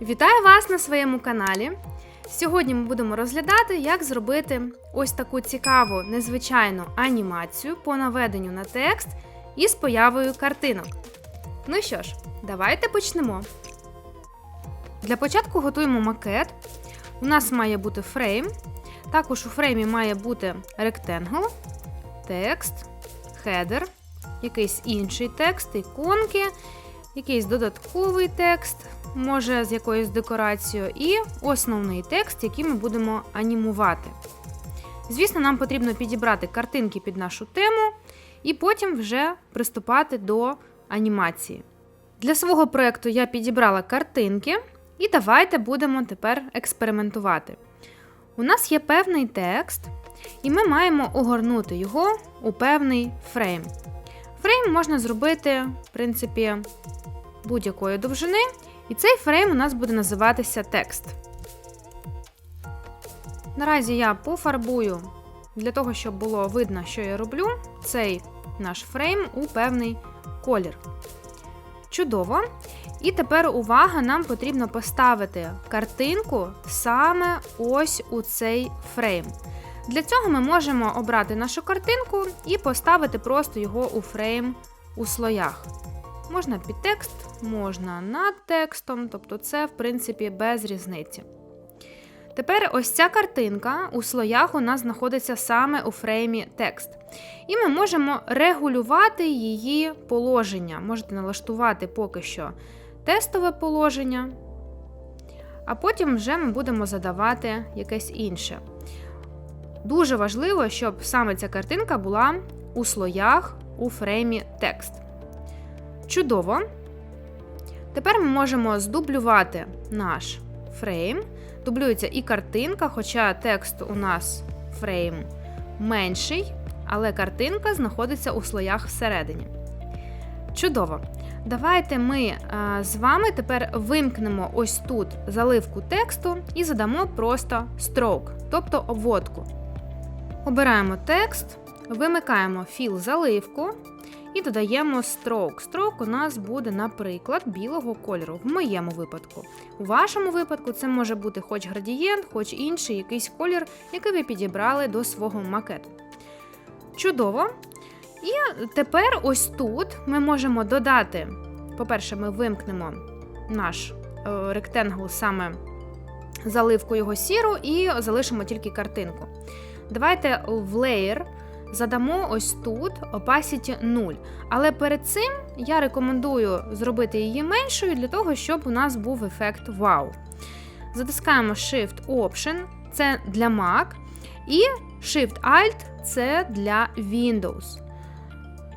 Вітаю вас на своєму каналі. Сьогодні ми будемо розглядати, як зробити ось таку цікаву, незвичайну анімацію по наведенню на текст із появою картинок. Ну що ж, давайте почнемо. Для початку готуємо макет. У нас має бути фрейм. Також у фреймі має бути ректенгл, текст, хедер, якийсь інший текст, іконки, якийсь додатковий текст, може з якоюсь декорацією, і основний текст, який ми будемо анімувати. Звісно, нам потрібно підібрати картинки під нашу тему і потім вже приступати до анімації. Для свого проєкту я підібрала картинки, і давайте будемо тепер експериментувати. У нас є певний текст, і ми маємо огорнути його у певний фрейм. Фрейм можна зробити, в принципі, будь-якої довжини, і цей фрейм у нас буде називатися текст. Наразі я пофарбую для того, щоб було видно, що я роблю, цей наш фрейм у певний колір. Чудово! І тепер увага, нам потрібно поставити картинку саме ось у цей фрейм. Для цього ми можемо обрати нашу картинку і поставити просто його у фрейм у слоях. Можна під текст, можна над текстом, тобто це, в принципі, без різниці. Тепер ось ця картинка у слоях у нас знаходиться саме у фреймі текст. І ми можемо регулювати її положення. Можете налаштувати поки що тестове положення, а потім вже ми будемо задавати якесь інше. Дуже важливо, щоб саме ця картинка була у слоях у фреймі текст. Чудово. Тепер ми можемо здублювати наш фрейм. Дублюється і картинка, хоча текст у нас фрейм менший, але картинка знаходиться у слоях всередині. Чудово! Давайте ми а, з вами тепер вимкнемо ось тут заливку тексту і задамо просто stroke, тобто обводку. Обираємо текст, вимикаємо філ заливку і додаємо stroke. Stroke у нас буде, наприклад, білого кольору, в моєму випадку. У вашому випадку це може бути хоч градієнт, хоч інший якийсь колір, який ви підібрали до свого макету. Чудово! І тепер ось тут ми можемо додати, по-перше, ми вимкнемо наш е, ректенгл саме заливку його сіру і залишимо тільки картинку. Давайте в Layer задамо ось тут opacity 0. Але перед цим я рекомендую зробити її меншою для того, щоб у нас був ефект вау. Затискаємо Shift Option, це для Mac, і Shift-Alt це для Windows.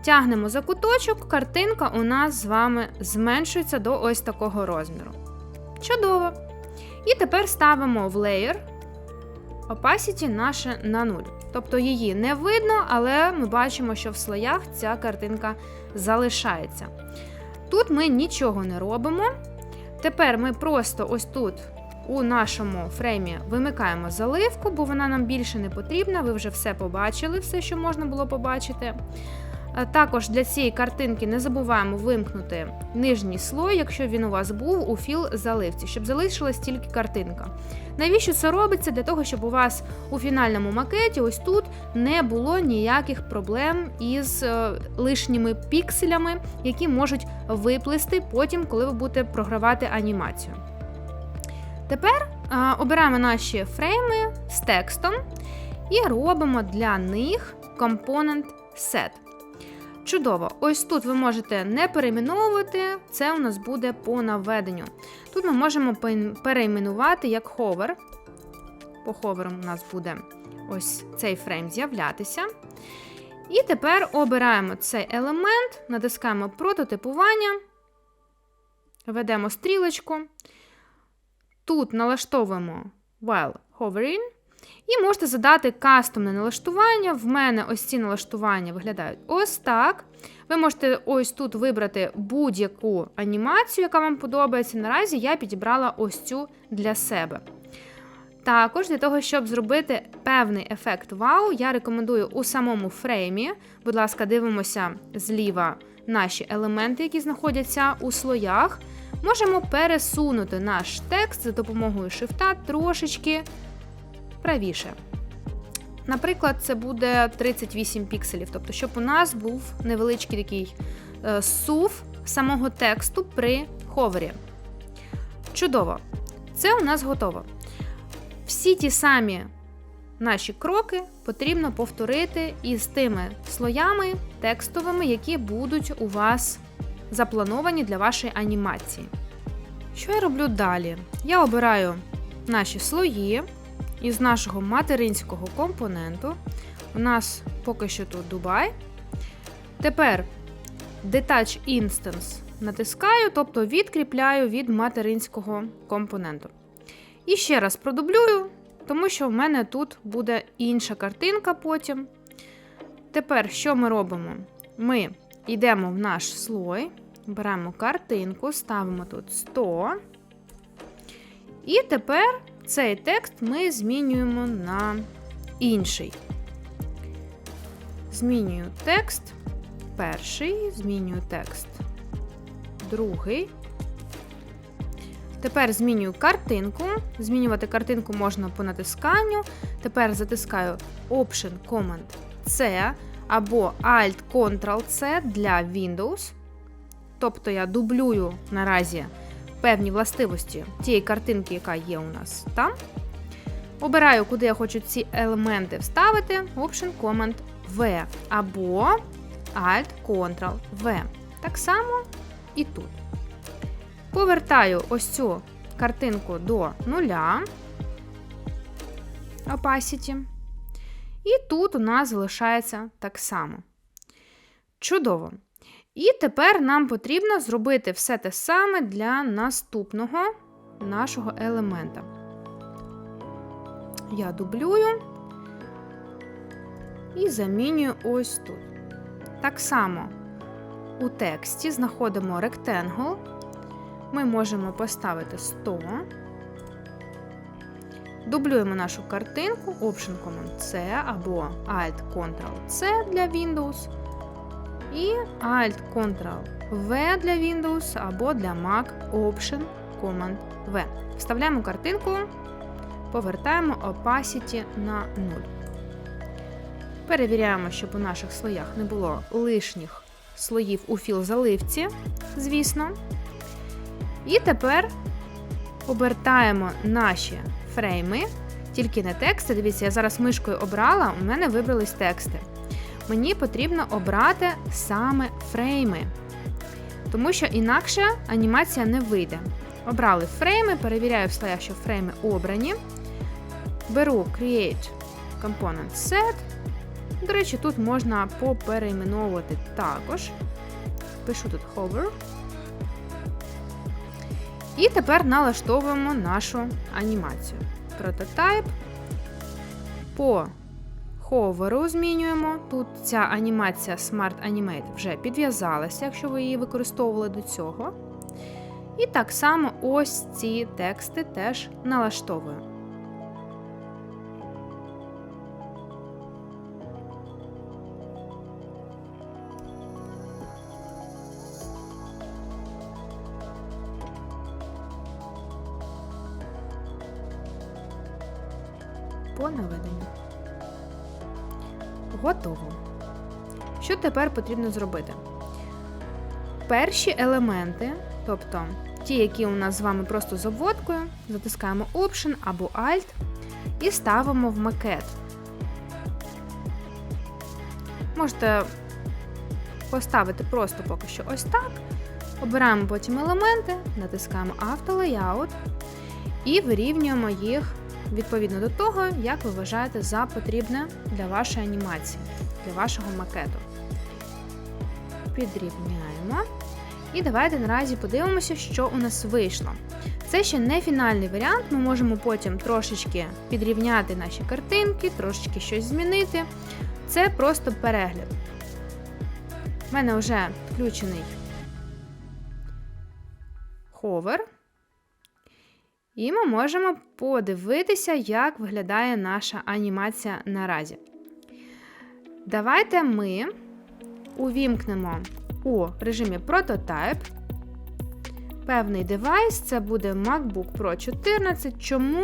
Тягнемо за куточок, картинка у нас з вами зменшується до ось такого розміру. Чудово! І тепер ставимо в Layer opacity наше на 0. Тобто її не видно, але ми бачимо, що в слоях ця картинка залишається. Тут ми нічого не робимо. Тепер ми просто ось тут у нашому фреймі вимикаємо заливку, бо вона нам більше не потрібна. Ви вже все побачили, все, що можна було побачити. Також для цієї картинки не забуваємо вимкнути нижній слой, якщо він у вас був у філ заливці, щоб залишилась тільки картинка. Навіщо це робиться? Для того, щоб у вас у фінальному макеті ось тут не було ніяких проблем із е, лишніми пікселями, які можуть виплисти потім, коли ви будете програвати анімацію. Тепер е, обираємо наші фрейми з текстом і робимо для них компонент set. Чудово, ось тут ви можете не перейменовувати, це у нас буде по наведенню. Тут ми можемо перейменувати як hover. По ховерам у нас буде ось цей фрейм з'являтися. І тепер обираємо цей елемент, натискаємо прототипування, ведемо стрілочку. Тут налаштовуємо while hovering. І можете задати кастомне налаштування. В мене ось ці налаштування виглядають ось так. Ви можете ось тут вибрати будь-яку анімацію, яка вам подобається. Наразі я підібрала ось цю для себе. Також для того, щоб зробити певний ефект вау, я рекомендую у самому фреймі. Будь ласка, дивимося зліва наші елементи, які знаходяться у слоях. можемо пересунути наш текст за допомогою шифта трошечки правіше. Наприклад, це буде 38 пікселів, тобто, щоб у нас був невеличкий такий е, сув самого тексту при ховері. Чудово! Це у нас готово. Всі ті самі наші кроки потрібно повторити із тими слоями текстовими, які будуть у вас заплановані для вашої анімації. Що я роблю далі? Я обираю наші слої із нашого материнського компоненту. У нас поки що тут Дубай. Тепер Detach Instance натискаю, тобто відкріпляю від материнського компоненту. І ще раз продублюю, тому що в мене тут буде інша картинка потім. Тепер, що ми робимо? Ми йдемо в наш слой, беремо картинку, ставимо тут 100. І тепер цей текст ми змінюємо на інший. Змінюю текст перший, змінюю текст другий. Тепер змінюю картинку. Змінювати картинку можна по натисканню. Тепер затискаю Option Command C або Alt-Ctrl-C для Windows. Тобто я дублюю наразі певні властивості тієї картинки, яка є у нас там. Обираю, куди я хочу ці елементи вставити. Option Command V або Alt-Ctrl-V. Так само і тут. Повертаю ось цю картинку до нуля opacity. І тут у нас залишається так само. Чудово. І тепер нам потрібно зробити все те саме для наступного нашого елемента. Я дублюю і замінюю ось тут. Так само у тексті знаходимо Rectangle. Ми можемо поставити 100. Дублюємо нашу картинку, Option Command C або Alt-Ctrl-C для Windows. І Alt-Ctrl-V для Windows або для Mac Option Command V. Вставляємо картинку, повертаємо Opacity на 0. Перевіряємо, щоб у наших слоях не було лишніх слоїв у філ-заливці, звісно. І тепер обертаємо наші фрейми, тільки не тексти. Дивіться, я зараз мишкою обрала, у мене вибрались тексти. Мені потрібно обрати саме фрейми, тому що інакше анімація не вийде. Обрали фрейми, перевіряю в слоях, що фрейми обрані. Беру Create Component Set. До речі, тут можна поперейменовувати також. Пишу тут hover. І тепер налаштовуємо нашу анімацію. Прототайп. По ховеру змінюємо. Тут ця анімація Smart Animate вже підв'язалася, якщо ви її використовували до цього. І так само ось ці тексти теж налаштовуємо. по наведенню. Готово. Що тепер потрібно зробити? Перші елементи, тобто ті, які у нас з вами просто з обводкою, затискаємо Option або Alt і ставимо в макет. Можете поставити просто поки що ось так. Обираємо потім елементи, натискаємо Auto Layout і вирівнюємо їх відповідно до того, як ви вважаєте за потрібне для вашої анімації, для вашого макету. Підрівняємо. І давайте наразі подивимося, що у нас вийшло. Це ще не фінальний варіант, ми можемо потім трошечки підрівняти наші картинки, трошечки щось змінити. Це просто перегляд. У мене вже включений ховер. І ми можемо подивитися, як виглядає наша анімація наразі. Давайте ми увімкнемо у режимі Prototype. певний девайс. Це буде MacBook Pro 14. Чому?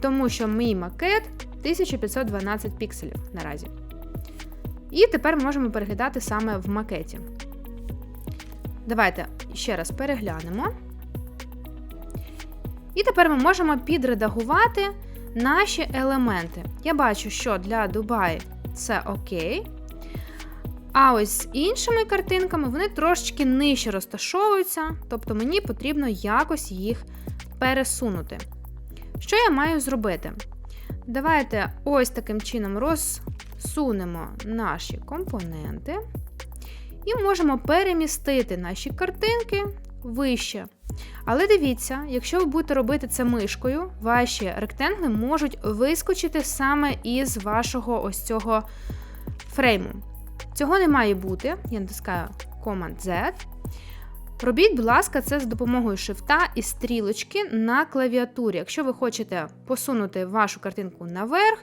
Тому що мій макет 1512 пікселів наразі. І тепер можемо переглядати саме в макеті. Давайте ще раз переглянемо. І тепер ми можемо підредагувати наші елементи. Я бачу, що для Дубай це окей. А ось з іншими картинками вони трошечки нижче розташовуються, тобто мені потрібно якось їх пересунути. Що я маю зробити? Давайте ось таким чином розсунемо наші компоненти і можемо перемістити наші картинки вище. Але дивіться, якщо ви будете робити це мишкою, ваші ректангли можуть вискочити саме із вашого ось цього фрейму. Цього не має бути. Я натискаю Command-Z. Робіть, будь ласка, це з допомогою шифта і стрілочки на клавіатурі. Якщо ви хочете посунути вашу картинку наверх,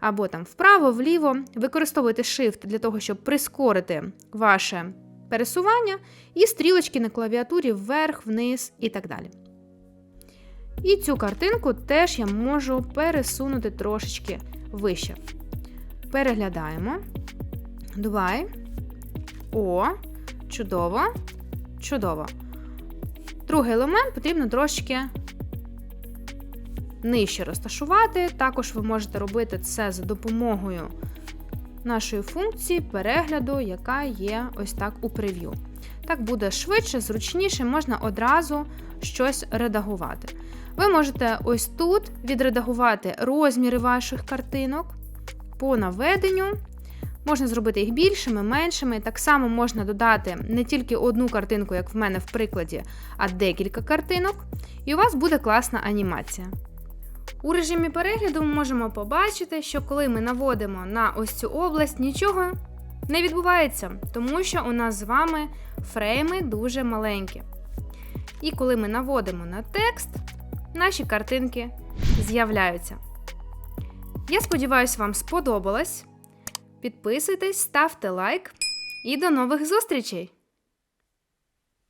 або там вправо, вліво, використовуйте Shift для того, щоб прискорити ваше пересування, і стрілочки на клавіатурі вверх, вниз і так далі. І цю картинку теж я можу пересунути трошечки вище. Переглядаємо. Давай. О, чудово. Чудово. Другий елемент потрібно трошечки нижче розташувати. Також ви можете робити це за допомогою нашої функції перегляду, яка є ось так у прев'ю. Так буде швидше, зручніше, можна одразу щось редагувати. Ви можете ось тут відредагувати розміри ваших картинок по наведенню. Можна зробити їх більшими, меншими. Так само можна додати не тільки одну картинку, як в мене в прикладі, а декілька картинок, і у вас буде класна анімація. У режимі перегляду ми можемо побачити, що коли ми наводимо на ось цю область, нічого не відбувається, тому що у нас з вами фрейми дуже маленькі. І коли ми наводимо на текст, наші картинки з'являються. Я сподіваюся, вам сподобалось. Підписуйтесь, ставте лайк і до нових зустрічей!